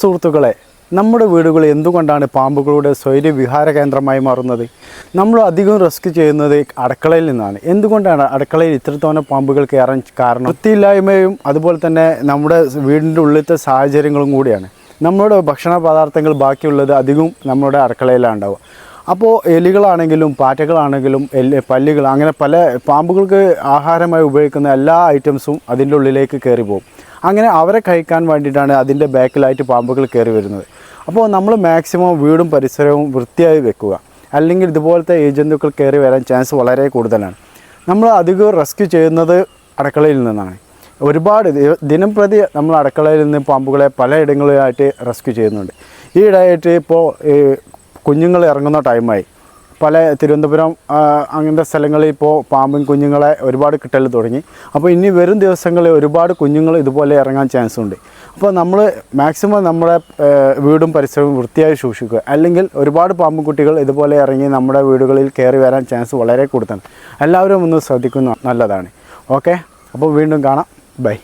സുഹൃത്തുക്കളെ നമ്മുടെ വീടുകൾ എന്തുകൊണ്ടാണ് പാമ്പുകളുടെ സ്വൈര്യ വിഹാര കേന്ദ്രമായി മാറുന്നത്? നമ്മൾ അധികം റിസ്ക് ചെയ്യുന്നത് അടുക്കളയിൽ നിന്നാണ്. എന്തുകൊണ്ടാണ് അടുക്കളയിൽ ഇത്രത്തോളം പാമ്പുകൾ കയറാൻ കാരണം? വൃത്തിയില്ലായ്മയും അതുപോലെ തന്നെ നമ്മുടെ വീടിന്റെ ഉള്ളിലത്തെ സാഹചര്യങ്ങളും കൂടിയാണ്. നമ്മുടെ ഭക്ഷണ പദാർത്ഥങ്ങൾ ബാക്കിയുള്ളത് അധികവും നമ്മുടെ അടുക്കളയിലാണ് ഉണ്ടാവുക. അപ്പോൾ എലികളാണെങ്കിലും പാറ്റകളാണെങ്കിലും എല്ല് പല്ലികൾ അങ്ങനെ പല പാമ്പുകൾക്ക് ആഹാരമായി ഉപയോഗിക്കുന്ന എല്ലാ ഐറ്റംസും അതിന്റെ ഉള്ളിലേക്ക് കയറി പോകും അങ്ങനെ അവരെ കഴിക്കാൻ വേണ്ടിയിട്ടാണ് അതിന്റെ ബാക്കിലായിട്ട് പാമ്പുകൾ കയറി വരുന്നത്. അപ്പോൾ നമ്മൾ മാക്സിമം വീടും പരിസരവും വൃത്തിയായി വെക്കുക. അല്ലെങ്കിൽ ഇതുപോലത്തെ ഏജന്തുക്കൾ കയറി വരാൻ ചാൻസ് വളരെ കൂടുതലാണ്. നമ്മൾ അധികം റെസ്ക്യൂ ചെയ്യുന്നത് അടുക്കളയിൽ നിന്നാണ്. ഒരുപാട് ദിനം പ്രതി നമ്മൾ അടുക്കളയിൽ നിന്ന് പാമ്പുകളെ പലയിടങ്ങളിലായിട്ട് റെസ്ക്യൂ ചെയ്യുന്നുണ്ട്. ഈ ഇടയായിട്ട് ഇപ്പോൾ കുഞ്ഞുങ്ങൾ ഇറങ്ങുന്ന ടൈമായി പല തിരുവനന്തപുരം അങ്ങനത്തെ സ്ഥലങ്ങളിൽ ഇപ്പോൾ പാമ്പും കുഞ്ഞുങ്ങളെ ഒരുപാട് കിട്ടൽ തുടങ്ങി. അപ്പോൾ ഇനി വരും ദിവസങ്ങളിൽ ഒരുപാട് കുഞ്ഞുങ്ങൾ ഇതുപോലെ ഇറങ്ങാൻ ചാൻസ് ഉണ്ട്. അപ്പോൾ നമ്മൾ മാക്സിമം നമ്മുടെ വീടും പരിസരവും വൃത്തിയായി സൂക്ഷിക്കുക. അല്ലെങ്കിൽ ഒരുപാട് പാമ്പും കുട്ടികൾ ഇതുപോലെ ഇറങ്ങി നമ്മുടെ വീടുകളിൽ കയറി വരാൻ ചാൻസ് വളരെ കൂടുതലാണ്. എല്ലാവരും ഒന്ന് ശ്രദ്ധിക്കുന്ന നല്ലതാണ്. ഓക്കെ? അപ്പോൾ വീണ്ടും കാണാം. ബൈ.